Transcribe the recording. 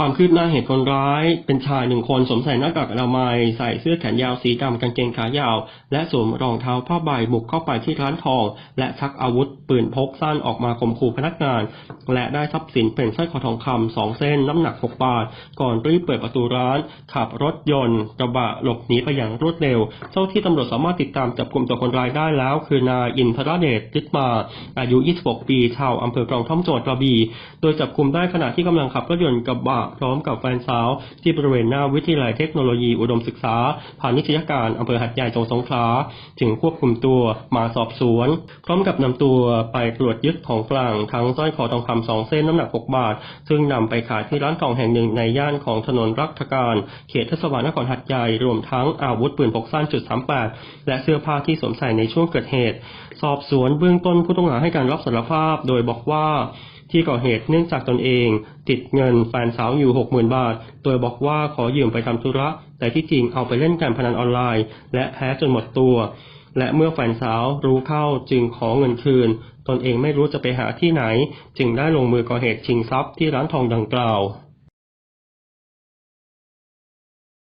ความคืบหน้าเหตุคนร้าย เป็นชายหนึ่งคนสวมใส่หน้ากากอนามัย ใส่เสื้อแขนยาวสีดำกางเกงขายาว และสวมรองเท้าผ้าใบบุกเข้าไปที่ร้านทอง และชักอาวุธปืนพกสั้นออกมาข่มขู่พนักงาน และได้ทรัพย์สินเป็นสร้อยคอทองคำสองเส้นน้ำหนัก 6 บาท ก่อนรีบเปิดประตูร้าน ขับรถยนต์กระบะหลบหนีไปอย่างรวดเร็ว เจ้าที่ตำรวจสามารถติดตามจับกลุ่มตัวคนร้ายได้แล้ว คือนายอินทรเดชฤทธิ์มา อายุ 26 ปี ชาวอำเภอกรองท่อมจังหวัดกระบี่ โดยจับกลุ่มได้ขณะที่กำลังขับรถยนต์กระบะพร้อมกับแฟนสาว ที่บริเวณหน้าวิทยาลัยเทคโนโลยีอุดมศึกษาพาณิชยการอำเภอหัดใหญ่จังหวัดสงขลาจึงควบคุมตัวมาสอบสวน พร้อมกับนำตัวไปตรวจยึดของกลางทั้งสร้อยคอทองคำสองเส้นน้ำหนัก 6 บาท ซึ่งนำไปขายที่ร้านทองแห่งหนึ่งในย่านของถนนรัฐการ เขตเทศบาลนครหัดใหญ่รวมทั้งอาวุธปืนพกสั้นจุด38และเสื้อผ้าที่สวมใส่ในช่วงเกิดเหตุ สอบสวนเบื้องต้นผู้ต้องหาให้การรับสารภาพ โดยบอกว่า ที่ก่อเหตุเนื่องจากตนเอง ติดเงินแฟนสาวอยู่ 60,000 บาท โดยบอกว่าขอยืมไปทำธุระ แต่ที่จริงเอาไปเล่นการพนันออนไลน์ และแพ้จนหมดตัว และเมื่อแฟนสาวรู้เข้าจึงขอเงินคืน ตนเองไม่รู้จะไปหาที่ไหน จึงได้ลงมือก่อเหตุชิงทรัพย์ที่ร้านทองดังกล่าว